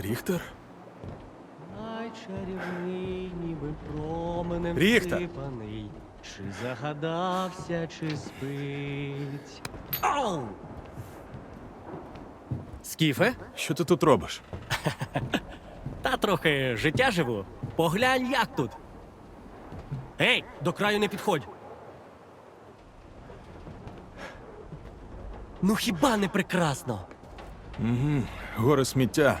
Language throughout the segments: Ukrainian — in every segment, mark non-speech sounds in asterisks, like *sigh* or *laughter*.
Ріхтер? Найчарівний, ніби променем Ріхта! всипаний. Чи загадався, чи спить. Ау! Скіфе? Що ти тут робиш? *laughs* Та трохи життя живу. Поглянь, як тут. Ей, до краю не підходь. Ну хіба не прекрасно? Гори сміття.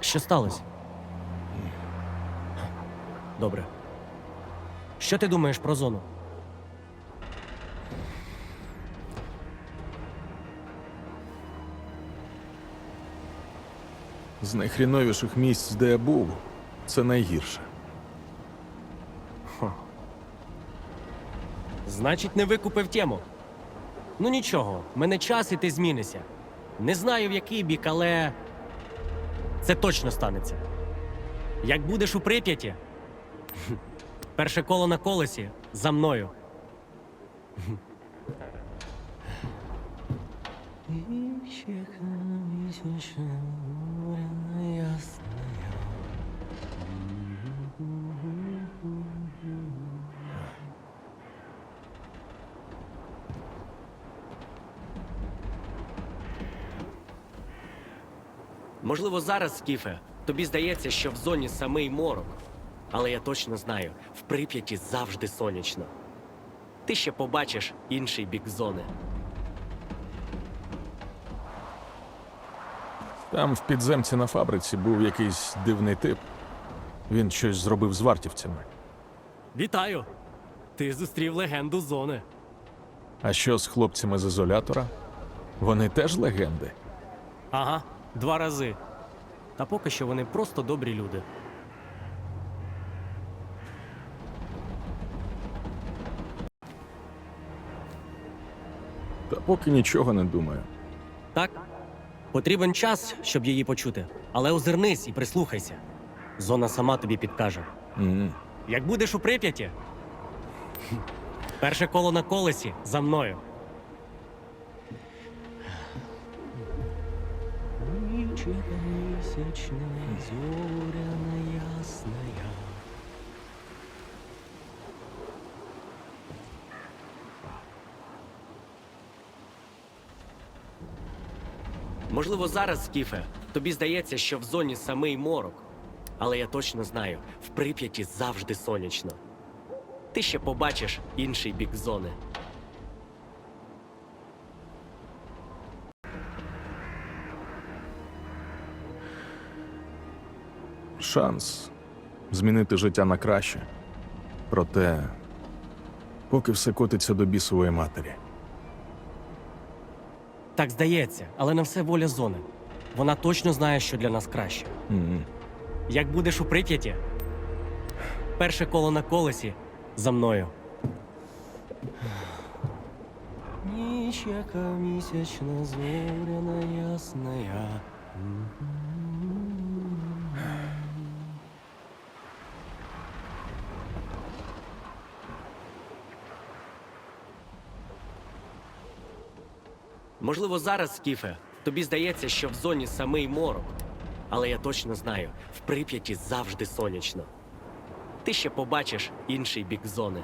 Що сталося? Добре. Що ти думаєш про зону? З найхріновіших місць, де я був, це найгірше. Значить, не викупив тему. Ну нічого, мене час і ти змінишся. Не знаю в який бік, але це точно станеться. Як будеш у Прип'яті, перше коло на колесі за мною. Можливо, зараз, Скіфе, тобі здається, що в зоні самий морок. Але я точно знаю, в Прип'яті завжди сонячно. Ти ще побачиш інший бік зони. Там в підземці на фабриці був якийсь дивний тип. Він щось зробив з вартівцями. Вітаю! Ти зустрів легенду зони. А що з хлопцями з ізолятора? Вони теж легенди. Ага, два рази. Та поки що вони просто добрі люди. Та поки нічого не думаю. Так? Потрібен час, щоб її почути. Але озирнись і прислухайся. Зона сама тобі підкаже. М. Як будеш у Прип'яті? Перше коло на колесі за мною. Місячна, зоряна, ясная. Можливо, зараз, Скіфе, тобі здається, що в зоні самий морок. Але я точно знаю, в Прип'яті завжди сонячно. Ти ще побачиш інший бік зони. Шанс змінити життя на краще. Проте, поки все котиться до бісової матері. Так здається, але на все воля зони. Вона точно знає, що для нас краще. М. Як будеш у Прип'яті? Перше коло на колесі за мною. Ніч, яка місячна, зоряна, ясная. Можливо, зараз, Скіфе, тобі здається, що в зоні самий морок. Але я точно знаю, в Прип'яті завжди сонячно. Ти ще побачиш інший бік зони.